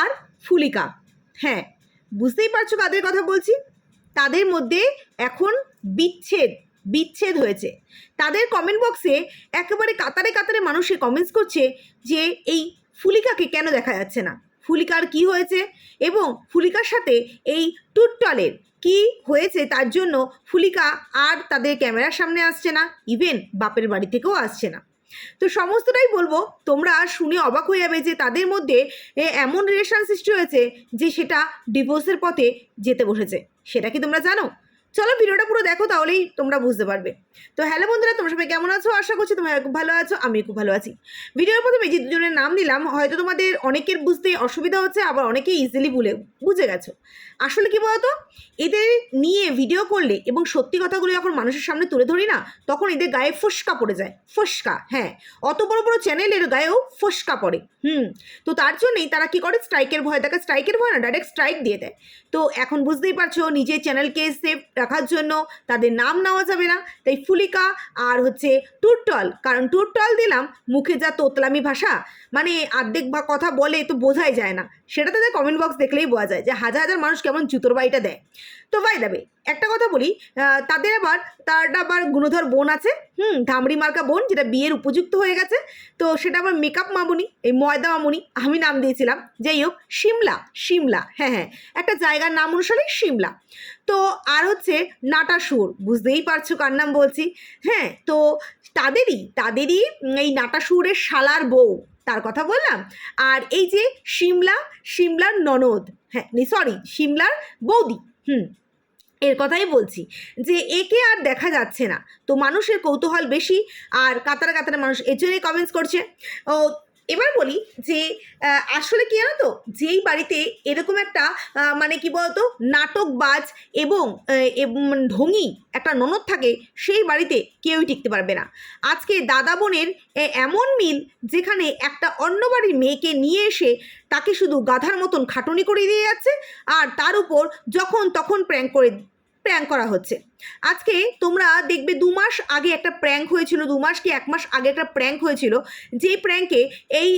আর ফুলিকা। হ্যাঁ বুঝতেই পারছ কাদের কথা বলছি? তাদের মধ্যে এখন বিচ্ছেদ বিচ্ছেদ হয়েছে। তাদের কমেন্ট বক্সে একেবারে কাতারে কাতারে মানুষে কমেন্টস করছে যে এই ফুলিকাকে কেন দেখা যাচ্ছে না? ফুলিকার কি হয়েছে? এবং ফুলিকার সাথে এই টুটটলের কি হয়েছে? তার জন্য ফুলিকা আর তাদের ক্যামেরার সামনে আসছে না। ইভেন বাপের বাড়ি থেকেও আসছে না। তো সমস্তটাই বলব, তোমরা শুনে অবাক হয়ে যাবে যে তাদের মধ্যে এমন রিলেশন সৃষ্টি হয়েছে যে সেটা ডিভোর্সের পথে যেতে বসেছে। সেটা কি তোমরা জানো? চলো ভিডিওটা পুরো দেখো, তাহলেই তোমরা বুঝতে পারবে। তো হ্যালো বন্ধুরা, তোমরা সবাই কেমন আছো? আশা করছি তোমরা খুব ভালো আছো আমি খুব ভালো আছি। ভিডিওর প্রথমে যে দুজনের নাম দিলাম হয়তো তোমাদের অনেকের বুঝতে অসুবিধা হচ্ছে, আবার অনেকেই ইজিলি ভুলে বুঝে গেছো। আসলে কি বলতো? এদের নিয়ে ভিডিও করলে এবং সত্যি কথাগুলো যখন মানুষের সামনে তুলে ধরি না, তখন এদের গায়ে ফসকা পড়ে যায়, ফসকা হ্যাঁ। অত বড় বড় চ্যানেলের গায়েও ফসকা পড়ে, হুম। তো তার জন্যই তারা কি করে? স্ট্রাইকের ভয়, দেখে স্ট্রাইকের ভয় না ডাইরেক্ট স্ট্রাইক দিয়ে দেয়। তো এখন বুঝতেই পারছ, নিজের চ্যানেলকে সেফ রাখার জন্য তাদের নাম নেওয়া যাবে না। তাই ফুলিকা আর হচ্ছে টুরটল কারণ টুরটল দিলাম, মুখে যা তোতলামি ভাষা মানে আর্ধেক বা কথা বলে তো বোঝাই যায় না। সেটা তাদের কমেন্ট বক্স দেখলেই বোঝা যায় যে হাজার হাজার মানুষ কেমন জুতোর বাড়িটা দেয়। তো ভাই দেবে একটা কথা বলি তাদের আবার তার আবার গুণধর বোন আছে, হুম, ধামড়ি মার্কা বোন যেটা বিয়ের উপযুক্ত হয়ে গেছে, তো সেটা আবার মেকআপ মামুনি, এই ময়দা মামুনি, আমি নাম দিয়েছিলাম। যাই হোক সিমলা সিমলা হ্যাঁ হ্যাঁ একটা জায়গার নাম অনুসারে সিমলা তো আর হচ্ছে নাটাসুর বুঝতেই পারছ কার নাম বলছি হ্যাঁ তো তাদেরই তাদেরই এই নাটাসুরের শালার বউ, তার কথা বললাম। আর এই যে সিমলা সিমলার ননদ হ্যাঁ সরি সিমলার বৌদি, হুম এর কথাই বলছি যে একে আর দেখা যাচ্ছে না। তো মানুষের কৌতূহল বেশি আর কাতারে কাতারে মানুষ এর জন্যই কমেন্টস করছে। ও, এবার বলি যে আসলে কি জানো তো? যেই বাড়িতে এরকম একটা মানে কি বলতো? নাটকবাজ এবং ঢঙি একটা ননদ থাকে, সেই বাড়িতে কেউই টিকতে পারবে না। আজকে দাদা বোনের এমন মিল যেখানে একটা অন্য বাড়ির মেয়েকে নিয়ে এসে তাকে শুধু গাধার মতন খাটুনি করে দিয়ে যাচ্ছে, আর তার উপর যখন তখন প্র্যাঙ্ক করে প্র্যাঙ্ক করা হচ্ছে। আজকে তোমরা দেখবে দু মাস আগে একটা প্র্যাঙ্ক হয়েছিল, দু মাস কি এক মাস আগে একটা প্র্যাঙ্ক হয়েছিল, যেই প্র্যাঙ্কে এই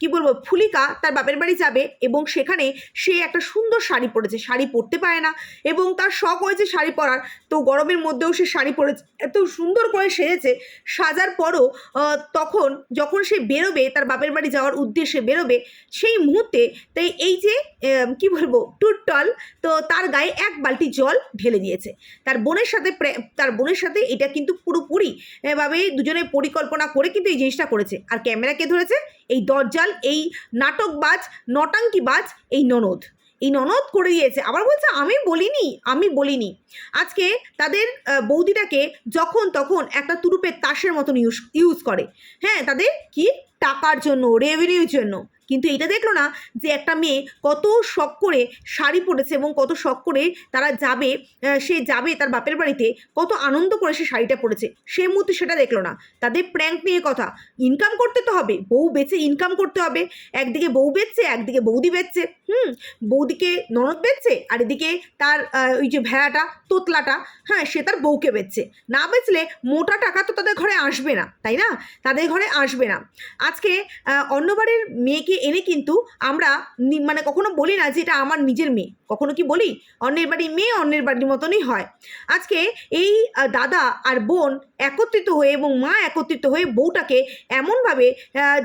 কি বলব, ফুলিকা তার বাপের বাড়ি যাবে এবং সেখানে সে একটা সুন্দর শাড়ি পরেছে, শাড়ি পরতে পারে না এবং তার শখ হয়েছে শাড়ি পরার, তো গরমের মধ্যেও সে শাড়ি পরেছে, এত সুন্দর করে সেজেছে, সাজার পরও তখন যখন সে বেরোবে, তার বাপের বাড়ি যাওয়ার উদ্দেশ্যে বেরোবে, সেই মুহূর্তে, তাই এই যে কি বলব, টুটটল, তো তার গায়ে এক বালতি জল ঢেলে দিয়েছে তার বোনের সাথে তার বোনের সাথে এটা কিন্তু পুরোপুরি ভাবে দুজনে পরিকল্পনা করে কিন্তু এই জিনিসটা করেছে। আর ক্যামেরা কে ধরেছে? এই দরজাল, এই নাটকবাজ, নটাঙ্কিবাজ, এই ননদ। এই ননদ করে দিয়েছে। আবার বলছে, আমি বলিনি আমি বলিনি। আজকে তাদের বৌদিটাকে যখন তখন একটা তুরুপের তাসের মতন ইউজ ইউজ করে। হ্যাঁ তাদের কি? টাকার জন্য রেভিনিউর জন্য। কিন্তু এটা দেখল না যে একটা মেয়ে কত শখ করে শাড়ি পরেছে এবং কত শখ করে তারা যাবে সে যাবে তার বাপের বাড়িতে, কত আনন্দ করে সে শাড়িটা পরেছে। সে মুহূর্তে সেটা দেখল না। তাদের প্র্যাঙ্ক নিয়ে কথা। ইনকাম করতে তো হবে, বউ বেচে ইনকাম করতে হবে। একদিকে বউ বেচছে, একদিকে বৌদি বেচছে। হুম, বৌদিকে ননদ বেচছে আর এদিকে তার ওই যে ভেড়াটা, তোতলাটা হ্যাঁ সে তার বউকে বেচছে। না বেচলে মোটা টাকা তো তাদের ঘরে আসবে না, তাই না? তাদের ঘরে আসবে না। আজকে অন্যবারের মেয়েকে এনে কিন্তু আমরা মানে কখনো বলি না যে এটা আমার নিজের মেয়ে। কখনো কি বলি? অন্যের বাড়ির মেয়ে, অন্যের বাড়ির মতনই হয়। আজকে এই দাদা আর বোন একত্রিত হয়ে এবং মা একত্রিত হয়ে বউটাকে এমনভাবে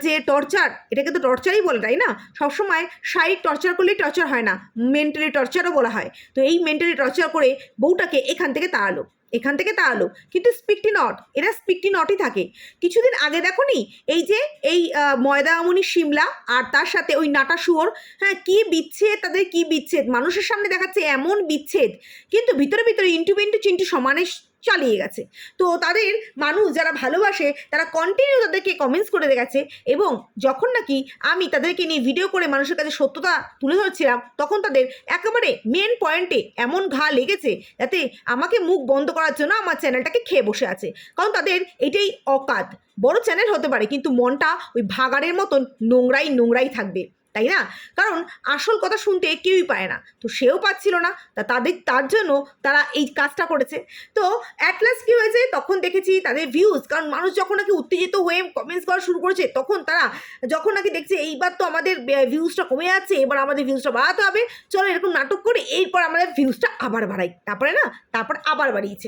যে টর্চার, এটাকে তো টর্চারই বলে, তাই না? সবসময় শারীরিক টর্চার করলেই টর্চার হয় না, মেন্টালি টর্চারও বলা হয়। তো এই মেন্টালি টর্চার করে বউটাকে এখান থেকে তাড়ালো। এখান থেকে তা আলো। কিন্তু স্পিকটি নট এরা স্পিকটি নটই থাকে। কিছুদিন আগে দেখো নি এই যে, এই ময়দা আমনি শিমলা আর তার সাথে ওই নাটা শুয়োর হ্যাঁ কি বিচ্ছেদ, তাদের কি বিচ্ছেদ? মানুষের সামনে দেখাচ্ছে এমন বিচ্ছেদ। কিন্তু ভিতরে ভিতরে ইন্টু বিন্টু চিন্টু সমানে চালিয়ে গেছে। তো তাদের মানুষ যারা ভালোবাসে, তারা কন্টিনিউ তাদেরকে কমেন্টস করে গেছে এবং যখন নাকি আমি তাদেরকে নিয়ে ভিডিও করে মানুষের কাছে সত্যতা তুলে ধরছিলাম, তখন তাদের একেবারে মেন পয়েন্টে এমন ঘা লেগেছে যাতে আমাকে মুখ বন্ধ করার জন্য আমার চ্যানেলটাকে খেয়ে বসে আছে। কারণ তাদের এটাই অকাত। বড় চ্যানেল হতে পারে, কিন্তু মনটা ওই ভাগাড়ের মতন নোংরাই নোংরাই থাকবে। তাই না? কারণ আসল কথা শুনতে কেউই পায় না। তো সেও পাচ্ছিল না, তা তাদের, তার জন্য তারা এই কাজটা করেছে। তো অ্যাটলাস কী হয়েছে? তখন দেখেছি তাদের ভিউজ কারণ মানুষ যখন নাকি উত্তেজিত হয়ে কমেন্টস করা শুরু করেছে, তখন তারা যখন নাকি দেখছে এইবার তো আমাদের ভিউজটা কমে যাচ্ছে, এবার আমাদের ভিউজটা বাড়াতে হবে, চলো এরকম নাটক করে এরপর আমাদের ভিউজটা আবার বাড়াই। তারপরে না, তারপর আবার বাড়িয়েছে।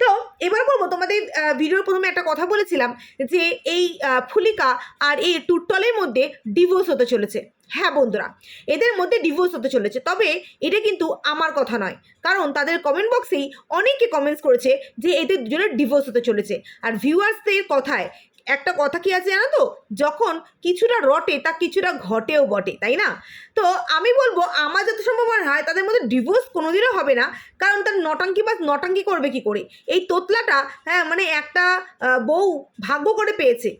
তো এবার বলব তোমাদের ভিডিওর প্রথমে একটা কথা বলেছিলাম যে এই ফুলিকা আর এই টুটটলের মধ্যে ডিভোর্স হতে চলেছে। হ্যাঁ বন্ধুরা, এদের মধ্যে ডিভোর্স হতে চলেছে। তবে এটা কিন্তু আমার কথা নয়। কারণ তাদের কমেন্ট বক্সেই অনেকে কমেন্টস করেছে যে এদের দুজনের ডিভোর্স হতে চলেছে। আর ভিউয়ার্সদের কথায় একটা কথা কি আছে জানো তো? যখন কিছুটা রটে, তা কিছুটা ঘটেও বটে, তাই না? তো আমি বলব, আমার যত সম্ভব মনে হয় তাদের মধ্যে ডিভোর্স কোনোদিনও হবে না। কারণ তার নটাঙ্কি বা নটাঙ্কি করবে কি করে? এই তোতলাটা হ্যাঁ মানে একটা বউ ভাগ্য করে পেয়েছে।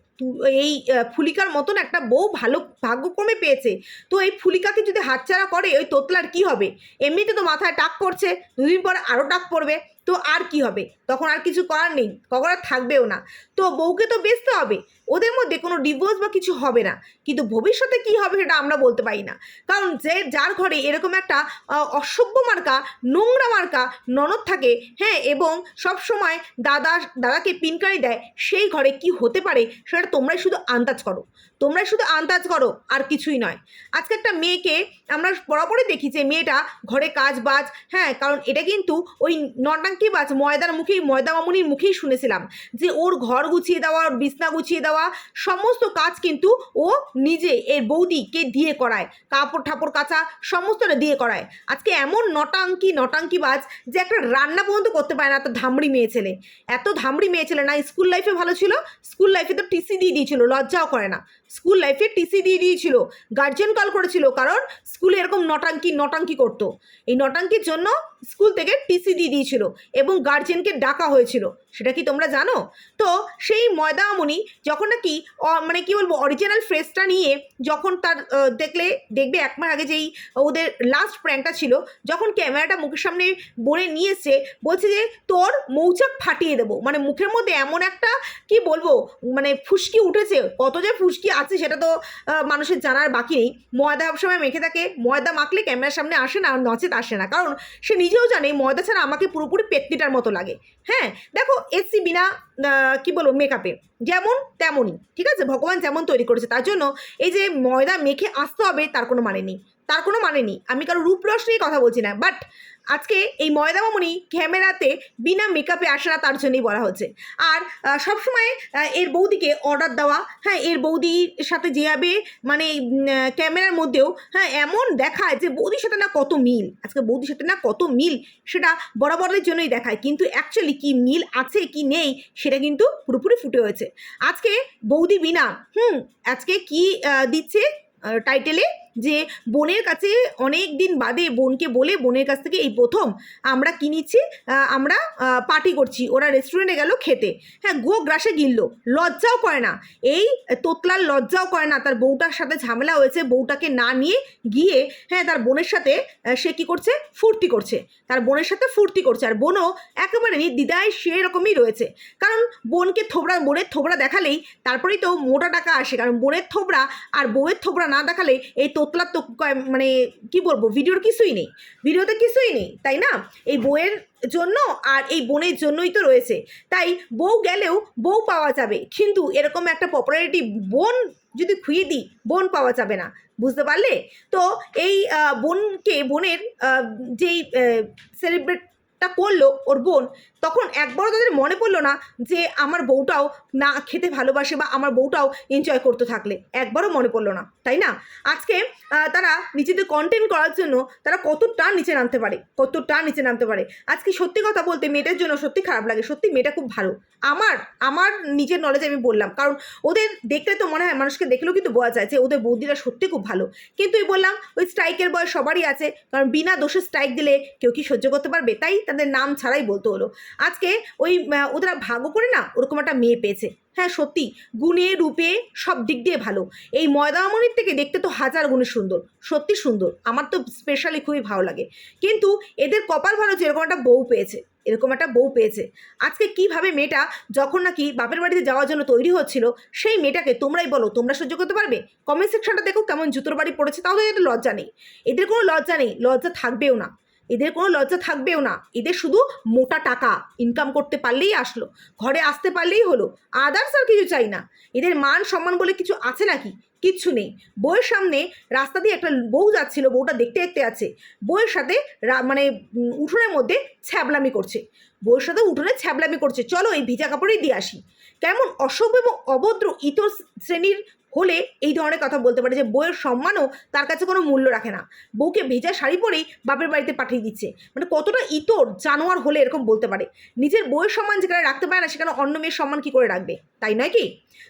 এই ফুলিকার মতন একটা বউ ভালো ভাগ্যক্রমে পেয়েছে। তো এই ফুলিকাকে যদি হাতছাড়া করে, ওই তোতলার কি হবে? এমনিতে তো মাথায় টাক পড়ছে, দুদিন পর আরও টাক পড়বে, তো আর কি হবে? তখন আর কিছু করার নেই কখন আর থাকবেও না। তো বউকে তো বেচতে হবে, ওদের মধ্যে কোনো ডিভোর্স বা কিছু হবে না। কিন্তু ভবিষ্যতে কি হবে সেটা আমরা বলতে পারি না। কারণ যে যার ঘরে এরকম একটা অসভ্য মার্কা, নোংরা মার্কা ননদ থাকে হ্যাঁ এবং সব সময় দাদা, দাদাকে পিনকারি দেয়, সেই ঘরে কি হতে পারে সেটা তোমরাই শুধু আন্দাজ করো। তোমরাই শুধু আন্দাজ করো, আর কিছুই নয়। আজকে একটা মেয়েকে আমরা বরাবরই দেখি যে মেয়েটা ঘরে কাজ বাজ হ্যাঁ কারণ এটা কিন্তু ওই নটাঙ্কি বাজ ময়দার মুখেই ময়দা মামুনির মুখেই শুনেছিলাম যে ওর ঘর গুছিয়ে দেওয়া ওর বিছনা গুছিয়ে দেওয়া, সমস্ত কাজ কিন্তু ও নিজে, এর বৌদিকে দিয়ে করায়। কাপড় ঠাপড় কাচা, সমস্তটা দিয়ে করায়। আজকে এমন নটাঙ্কি নটাঙ্কি বাজ যে একটা রান্না পর্যন্ত করতে পারে না এত ধামড়ি মেয়ে ছেলে। এত ধামড়ি মেয়ে ছেলে না, স্কুল লাইফে ভালো ছিল, স্কুল লাইফে তো টিসি দিয়ে দিয়েছিল, লজ্জাও করে না। স্কুল লাইফে টিসি দিয়ে দিয়েছিল গার্জেন কল করেছিল, কারণ স্কুলে এরকম নটাঙ্কি নটাঙ্কি করতো। এই নটাঙ্কির জন্য স্কুল থেকে টিসি দিয়ে দিয়েছিল এবং গার্জেনকে ডাকা হয়েছিল। সেটা কি তোমরা জানো? তো সেই ময়দামণি যখন নাকি মানে কি বলব অরিজিনাল ফ্রেসটা নিয়ে যখন তার দেখলে, দেখবে এক মাস আগে যেই ওদের লাস্ট প্র্যাঙ্কটা ছিল, যখন ক্যামেরাটা মুখের সামনে বলে নিয়ে বলছে যে, তোর মৌচাক ফাটিয়ে দেবো। মানে মুখের মধ্যে এমন একটা, কি বলব মানে ফুসকি উঠেছে কত যে ফুসকি আছে, সেটা তো মানুষের জানার বাকি নেই। ময়দা সবসময় মেখে থাকে, ময়দা মাখলে ক্যামেরার সামনে আসে না নচেত আসে না। কারণ সে নিজেও জানে, ময়দা ছাড়া আমাকে পুরোপুরি পেতনিটার মতো লাগে। হ্যাঁ দেখো, এসি বিনা কি বলব মেকআপে যেমন তেমনই, ঠিক আছে? ভগবান যেমন তৈরি করেছে, তার জন্য এই যে ময়দা মেখে আসতে হবে, তার কোনো মানে নেই। তার কোনো মানে নেই। আমি কারও রূপরস নিয়ে কথা বলছি না বাট আজকে এই ময়দা মামুনি ক্যামেরাতে বিনা মেকআপে আসে না, তার জন্যই বলা হচ্ছে। আর সবসময় এর বৌদিকে অর্ডার দেওয়া হ্যাঁ এর বৌদির সাথে যেভাবে মানে ক্যামেরার মধ্যেও হ্যাঁ এমন দেখায় যে বৌদির সাথে না কত মিল। আজকে বৌদির সাথে না কত মিল, সেটা বরাবরের জন্যই দেখায়। কিন্তু অ্যাকচুয়ালি কি মিল আছে, কি নেই, সেটা কিন্তু পুরোপুরি ফুটে হয়েছে। আজকে বৌদি বিনা, হুম, আজকে কি দিচ্ছে টাইটেলে যে বোনের কাছে অনেক দিন বাদে বোনকে বলে বোনের কাছ থেকে এই প্রথম আমরা কি নিচ্ছি আহ, আমরা পার্টি করছি। ওরা রেস্টুরেন্টে গেল খেতে। হ্যাঁ গো গ্রাসে গিলল। লজ্জাও করে না। এই তোতলার লজ্জাও করে না। তার বউটার সাথে ঝামেলা হয়েছে বউটাকে না নিয়ে গিয়ে হ্যাঁ তার বোনের সাথে সে কি করছে? ফুর্তি করছে। তার বোনের সাথে ফুর্তি করছে। আর বোনও একেবারে নির্দ্বিধায় সেরকমই রয়েছে। কারণ বোনকে থোবড়া বোনের থোবড়া দেখালেই তারপরেই তো মোটা টাকা আসে। কারণ বোনের থোবড়া আর বউয়ের থোবড়া না দেখালে এই তোতলার তো মানে কি বলব, ভিডিওর কিছুই নেই। ভিডিওতে কিছুই নেই, তাই না? এই বউয়ের জন্য আর এই বোনের জন্যই তো রয়েছে। তাই বউ গেলেও বউ পাওয়া যাবে। কিন্তু এরকম একটা পপুলারিটি বোন যদি খুঁয়ে দিই, বোন পাওয়া যাবে না। বুঝতে পারলে? তো এই বোনকে, বোনের যেই সেলিব্রেটটা করল ওর বোন তখন একবারও তাদের মনে পড়ল না যে আমার বউটাও না খেতে ভালোবাসে বা আমার বউটাও এনজয় করতে থাকলে। একবারও মনে পড়ল না, তাই না? আজকে তারা নিজেদের কন্টেন্ট করার জন্য তারা কত কতটা নিচে নামতে পারে কত কতটা নিচে নামতে পারে। আজকে সত্যি কথা বলতে মেয়েটার জন্য সত্যি খারাপ লাগে, সত্যি মেয়েটা খুব ভালো। আমার আমার নিজের নলেজে আমি বললাম, কারণ ওদের দেখলে তো মনে হয় মানুষকে দেখলেও কিন্তু বোঝা যায় যে ওদের বৌদিরা সত্যি খুব ভালো। কিন্তু এই বললাম, ওই স্ট্রাইকের বয়স সবারই আছে, কারণ বিনা দোষে স্ট্রাইক দিলে কেউ কি সহ্য করতে পারবে? তাই তাদের নাম ছাড়াই বলতে হলো। আজকে ওই ওরা ভাগ্য করে না ওরকম একটা মেয়ে পেয়েছে। হ্যাঁ সত্যি, গুণে, রূপে সব দিক দিয়ে ভালো। এই ময়দামণির থেকে দেখতে তো হাজার গুণে সুন্দর, সত্যি সুন্দর। আমার তো স্পেশালি খুবই ভালো লাগে। কিন্তু এদের কপাল ভালো যে এরকম একটা বউ পেয়েছে, এরকম একটা বউ পেয়েছে। আজকে কীভাবে মেয়েটা যখন নাকি বাপের বাড়িতে যাওয়ার জন্য তৈরি হচ্ছিল, সেই মেয়েটাকে তোমরাই বলো, তোমরা সহ্য করতে পারবে? কমেন্ট সেকশনটা দেখো কেমন জুতোর বাড়ি পড়েছে তাও তো এদের লজ্জা নেই। এদের কোনো লজ্জা নেই, লজ্জা থাকবেও না। এদের কোনো লজ্জা থাকবেও না। এদের শুধু মোটা টাকা ইনকাম করতে পারলেই আসলো, ঘরে আসতে পারলেই হলো। আদার্স আর কিছু চাই না। এদের মান সম্মান বলে কিছু আছে নাকি? কিচ্ছু নেই। বউয়ের সামনে রাস্তা দিয়ে একটা বউ যাচ্ছিল, বউটা দেখতে দেখতে আছে। বউয়ের সাথে মানে উঠোনের মধ্যে ছ্যাবলামি করছে। বউয়ের সাথে উঠোনে ছ্যাবলামি করছে। চলো এই ভিজা কাপড়েই দিয়ে আসি। কেমন অসভ্য এবং অভদ্র ইতর শ্রেণির হলে এই ধরনের কথা বলতে পারে যে বউয়ের সম্মানও তার কাছে কোনো মূল্য রাখে না। বউকে ভেজা শাড়ি পরেই বাপের বাড়িতে পাঠিয়ে দিচ্ছে। মানে কতটা ইতর জানোয়ার হলে এরকম বলতে পারে। নিজের বউয়ের সম্মান যেখানে রাখতে পারে না, সেখানে অন্য মেয়ের সম্মান কী করে রাখবে? তাই নয় কি?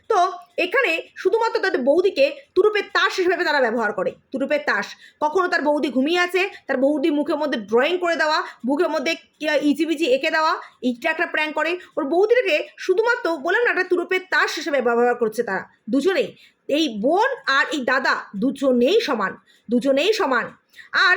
তো এখানে শুধুমাত্র তাদের বৌদিকে তুরুপের তাস হিসেবে তারা ব্যবহার করে। তুরুপের তাস। কখনো তার বৌদি ঘুমিয়ে আছে, তার বৌদি মুখের মধ্যে ড্রয়িং করে দেওয়া, মুখের মধ্যে ইজিবিজি এঁকে দেওয়া, এইটা একটা প্র্যাঙ্ক করে। ওর বৌদিটাকে শুধুমাত্র বললাম না, একটা তুরুপের তাস হিসেবে ব্যবহার করছে তারা। দুজনেই। এই বোন আর এই দাদা দুজনেই সমান দুজনেই সমান। আর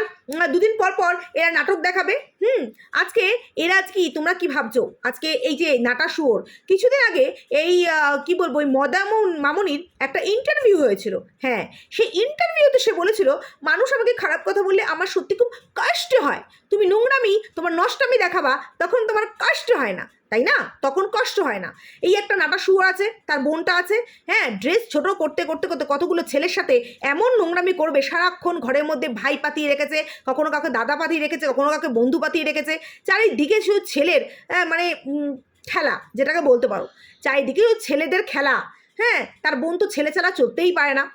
দুদিন পর পর এরা নাটক দেখাবে, হুম? আজকে এরা আজ কি, তোমরা কি ভাবছ? আজকে এই যে নাটা শুয়োর, কিছুদিন আগে এই কি বলব, ওই মদামন, মামনির একটা ইন্টারভিউ হয়েছিল হ্যাঁ? সেই ইন্টারভিউতে সে বলেছিল, মানুষ আমাকে খারাপ কথা বললে আমার সত্যি খুব কষ্ট হয়। তুমি নোংরামি, তোমার নষ্টামি দেখাবা, তখন তোমার কষ্ট হয় না। তাই না? তখন কষ্ট হয় না। এই একটা নাটা শুয়োর আছে, তার বোনটা আছে হ্যাঁ ড্রেস ছোট করতে করতে করতে কতগুলো ছেলের সাথে এমন নোংরামি করবে সারাক্ষণ ঘরের মধ্যে ভাই পাতিয়ে রেখেছে, কখনো কাউকে দাদা পাতিয়ে রেখেছে, কখনো কাউকে বন্ধু পাতিয়ে রেখেছে। চারিদিকে শুধু ছেলের মানে খেলা, যেটাকে বলতে পারো। চারিদিকে ছেলেদের খেলা হ্যাঁ তার বোন তো ছেলে ছাড়া চলতেই পারে না।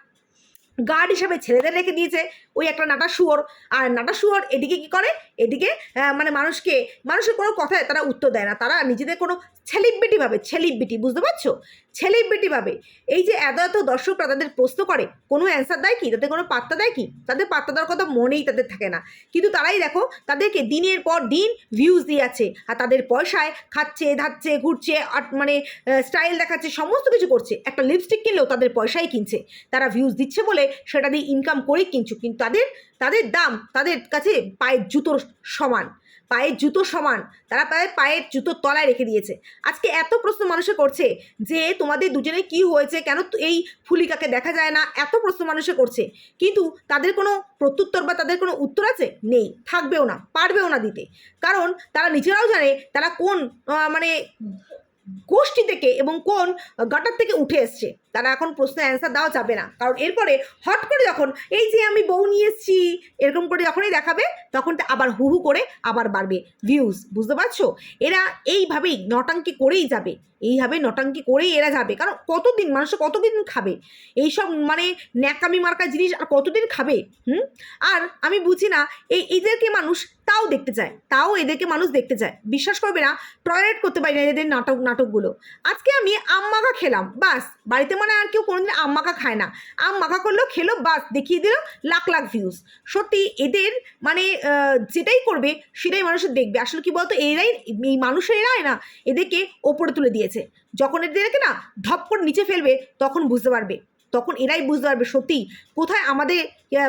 গার্ড হিসাবে ছেলেদের রেখে দিয়েছে। ওই একটা নাটা শুয়োর। আর নাটা শুয়োর এদিকে কি করে? এদিকে মানে মানুষকে, মানুষের কোনো কথায় তারা উত্তর দেয় না। তারা নিজেদের কোনো ছেলিব্রিটি ভাবে ছেলিব্রিটি বুঝতে পারছ? ছেলিব্রিটি ভাবে। এই যে এত এত দর্শকরা তাদের প্রশ্ন করে, কোনো অ্যান্সার দেয় কি? তাদের কোনো পাত্তা দেয় কি? তাদের পাত্তা দেওয়ার কথা মনেই তাদের থাকে না। কিন্তু তারাই দেখো, তাদেরকে দিনের পর দিন ভিউজ দিয়ে আছে আর তাদের পয়সায় খাচ্ছে, ধাচ্ছে, ঘুরছে মানে স্টাইল দেখাচ্ছে, সমস্ত কিছু করছে। একটা লিপস্টিক কিনলেও তাদের পয়সাই কিনছে। তারা ভিউজ দিচ্ছে বলে সেটা দিয়ে ইনকাম করেই কিনছু। কিন্তু তাদের তাদের দাম তাদের কাছে পায়ের জুতোর সমান। পায়ের জুতো সমান, তারা তাদের পায়ের জুতোর তলায় রেখে দিয়েছে। আজকে এত প্রশ্ন মানুষে করছে যে তোমাদের দুজনে কি হয়েছে, কেন এই ফুলিকাকে দেখা যায় না, এত প্রশ্ন মানুষে করছে। কিন্তু তাদের কোনো প্রত্যুত্তর বা তাদের কোনো উত্তর আছে? নেই, থাকবেও না, পারবেও না দিতে। কারণ তারা নিজেরাও জানে তারা কোন মানে গোষ্ঠী থেকে এবং কোন গাটার থেকে উঠে এসছে? তারা এখন প্রশ্নের অ্যান্সার দেওয়া যাবে না। কারণ এরপরে হট করে যখন এই যে আমি বউ নিয়ে এসেছি, এরকম করে যখনই দেখাবে, তখন আবার হু হু করে আবার বাড়বে। ভিউজ বুঝতে পারছ? এরা এইভাবেই নটাঙ্কি করেই যাবে। এইভাবে নটাঙ্কি করেই এরা যাবে। কারণ কতদিন মানুষ কতদিন খাবে? এইসব মানে ন্যাকামি মার্কা জিনিস আর কতদিন খাবে? হুম? আর আমি বুঝি না, এই এদেরকে মানুষ তাও দেখতে চায়, তাও এদেরকে মানুষ দেখতে চায়। বিশ্বাস করবে না টয়লেট করতে পারি না এদের নাটক, নাটকগুলো। আজকে আমি মাখা খেলাম, বাস। বাড়িতে মানে আর কেউ কোনোদিন মাখা খায় না। মাখা করলেও খেলো, বাস। দেখিয়ে দিল লাখ লাখ ভিউজ সত্যি এদের মানে যেটাই করবে সেটাই মানুষের দেখবে। আসলে কি বলতো, এরাই এই মানুষেরাই না, এদেরকে ওপরে তুলে দিয়েছে। যখন এদেরকে না ধপ করে নিচে ফেলবে, তখন বুঝতে পারবে। তখন এরাই বুঝতে পারবে সত্যি কোথায় আমাদের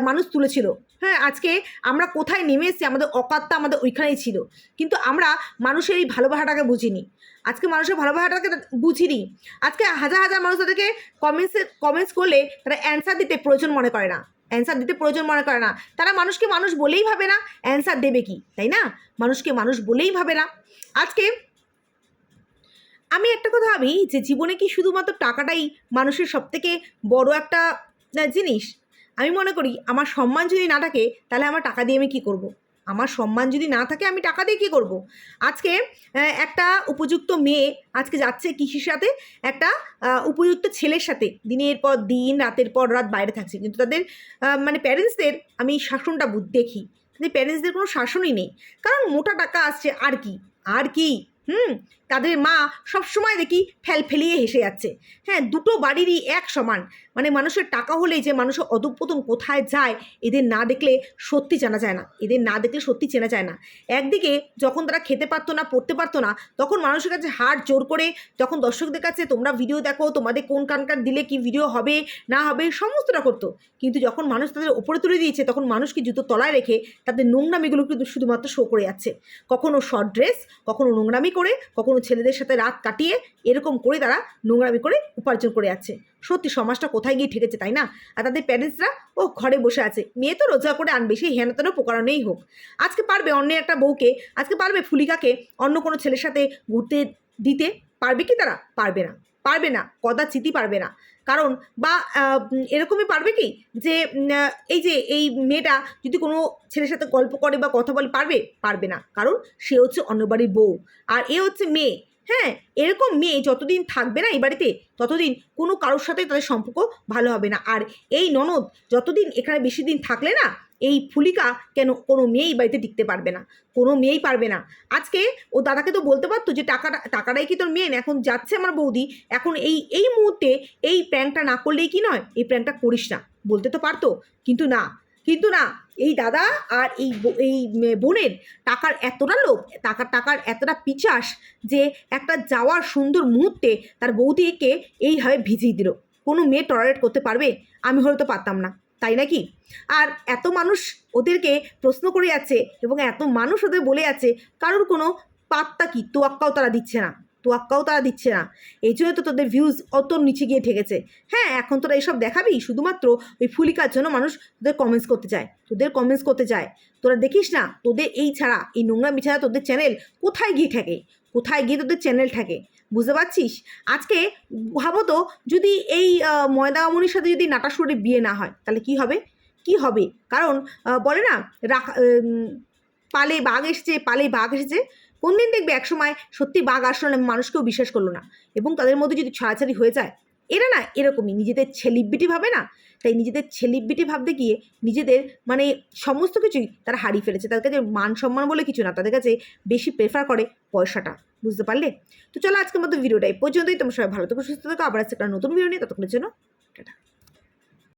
মানুষ তুলেছিল। হ্যাঁ আজকে আমরা কোথায় নেমে এসেছি, আমাদের অকাতটা আমাদের ওইখানেই ছিল। কিন্তু আমরা মানুষের এই ভালোবাসাটাকে বুঝিনি। আজকে মানুষের ভালোবাসাটাকে বুঝিনি। আজকে হাজার হাজার মানুষ তাদেরকে কমেন্টসে কমেন্টস করলে তারা অ্যান্সার দিতে প্রয়োজন মনে করে না। অ্যান্সার দিতে প্রয়োজন মনে করে না। তারা মানুষকে মানুষ বলেই ভাবে না অ্যান্সার দেবে কি, তাই না? মানুষকে মানুষ বলেই ভাবে না। আজকে আমি একটা কথা ভাবি যে জীবনে কি শুধুমাত্র টাকাটাই মানুষের সবথেকে বড় একটা জিনিস? আমি মনে করি আমার সম্মান যদি না থাকে, তাহলে আমার টাকা দিয়ে আমি কী করব। আমার সম্মান যদি না থাকে, আমি টাকা দিয়ে কী করব। আজকে একটা উপযুক্ত মেয়ে আজকে যাচ্ছে কৃষির সাথে, একটা উপযুক্ত ছেলের সাথে। দিনের পর দিন, রাতের পর রাত বাইরে থাকছে। কিন্তু তাদের মানে প্যারেন্টসদের আমি শাসনটা দেখি। তাদের প্যারেন্টসদের কোনো শাসনই নেই। কারণ মোটা টাকা আসছে আর কি? আর কি? হুম? তাদের মা সবসময় দেখি ফেল ফেলিয়ে হেসে যাচ্ছে। হ্যাঁ দুটো বাড়িরই এক সমান। মানে মানুষের টাকা হলেই যে মানুষের অধঃপতন কোথায় যায়, এদের না দেখলে সত্যি জানা যায় না। এদের না দেখলে সত্যি চেনা যায় না। একদিকে যখন তারা খেতে পারতো না, পড়তে পারতো না, তখন মানুষের কাছে হাট জোর করে যখন দর্শকদের কাছে, তোমরা ভিডিও দেখো, তোমাদের কোন কানকার দিলে কি ভিডিও হবে, না হবে? সমস্তটা করতো। কিন্তু যখন মানুষ তাদের ওপরে তুলে দিয়েছে, তখন মানুষকে জুতো তলায় রেখে তাদের নোংরামিগুলো কিন্তু শুধুমাত্র শো করে যাচ্ছে। কখনো শর্ট ড্রেস কখনো নোংরামি করে, কখনো ছেলেদের সাথে রাত কাটিয়ে এরকম করে তারা নোংরামি করে উপার্জন করে যাচ্ছে। সত্যি সমাজটা কোথায় গিয়ে ঠেকেছে, তাই না? আর তাদের প্যারেন্টসরা ও ঘরে বসে আছে। মেয়ে তো রোজগার করে আনবে, সেই হেনতেনও প্রকারণেই হোক। আজকে পারবে অন্য একটা বউকে, আজকে পারবে ফুলিকাকে অন্য কোনো ছেলের সাথে ঘুরতে দিতে? পারবে কি তারা? পারবে না। পারবে না, কদাচিতই পারবে না। কারণ বা এরকমই পারবে কি? যে এই যে, এই মেয়েটা যদি কোনো ছেলের সাথে গল্প করে বা কথা বলে, পারবে? পারবে না। কারণ সে হচ্ছে অন্য বাড়ির বউ। আর এ হচ্ছে মেয়ে। হ্যাঁ এরকম মেয়ে যতদিন থাকবে না এই বাড়িতে, ততদিন কোনো কারোর সাথে তাদের সম্পর্ক ভালো হবে না। আর এই ননদ যতদিন এখানে বেশি দিন থাকলে না, এই ফুলিকা কেন কোনো মেয়েই বাড়িতে টিকতে পারবে না, কোনো মেয়েই পারবে না। আজকে ও দাদাকে তো বলতে পারতো যে, টাকাটা, টাকাটাই কি তোর মেন এখন যাচ্ছে আমার বৌদি, এখন এই এই মুহূর্তে এই প্র্যাঙ্কটা না করলেই কি নয়? এই প্র্যাঙ্কটা করিস না। বলতে তো পারতো, কিন্তু না কিন্তু না এই দাদা আর এই এই বোনের টাকার এতটা লোভ টাকার টাকার এতটা পিচাস যে একটা যাওয়ার সুন্দর মুহূর্তে তার বৌদিকে এইভাবে ভিজিয়ে দিল। কোনো মেয়ে টলারেট করতে পারবে? আমি হয়তো পারতাম না, তাই নাকি? আর এত মানুষ ওদেরকে প্রশ্ন করে যাচ্ছে এবং এত মানুষ ওদের বলে যাচ্ছে, কারোর কোনো পাত্তা কি, তোয়াক্কাও তারা দিচ্ছে না। তোয়াক্কাও তারা দিচ্ছে না। এই জন্য তো তোদের ভিউজ অত নিচে গিয়ে ঠেকেছে। হ্যাঁ এখন তোরা এইসব দেখাবি? শুধুমাত্র ওই ফুলিকার জন্য মানুষ তোদের কমেন্টস করতে চায়। তোদের কমেন্টস করতে চায়। তোরা দেখিস না তোদের এই ছাড়া এই নোংরা ছাড়া তোদের চ্যানেল কোথায় গিয়ে থাকে কোথায় গিয়ে তোদের চ্যানেল থাকে বুঝতে পারছিস? আজকে ভাবো তো যদি এই আহ, ময়দামণির সাথে যদি নাটাসুরের বিয়ে না হয় তাহলে কি হবে? কি হবে? কারণ বলে না রাখা পালে বাঘ এসেছে পালে বাঘ এসেছে। কোন দিন দেখবে একসময় সত্যি বাঘ আসলো না মানুষকেও বিশ্বাস করল না এবং তাদের মধ্যে যদি ছাড়াছাড়ি হয়ে যায়, এরা না এরকমই নিজেদের ছেলিব্বিটি ভাবে না, তাই নিজেদের ছেলিব্বিটি ভাবতে গিয়ে নিজেদের মানে সমস্ত কিছুই তারা হারিয়ে ফেলেছে। তাদের কাছে মান সম্মান বলে কিছু না, তাদের কাছে বেশি প্রেফার করে পয়সাটা, বুঝতে পারলে? তো চলো আজকের মতো ভিডিওটা এই পর্যন্তই, তোমার সবাই ভালো থেকো, সুস্থ থাকো, আবার আজকে একটা নতুন ভিডিও নিয়ে, ততক্ষণের জন্য টাটা।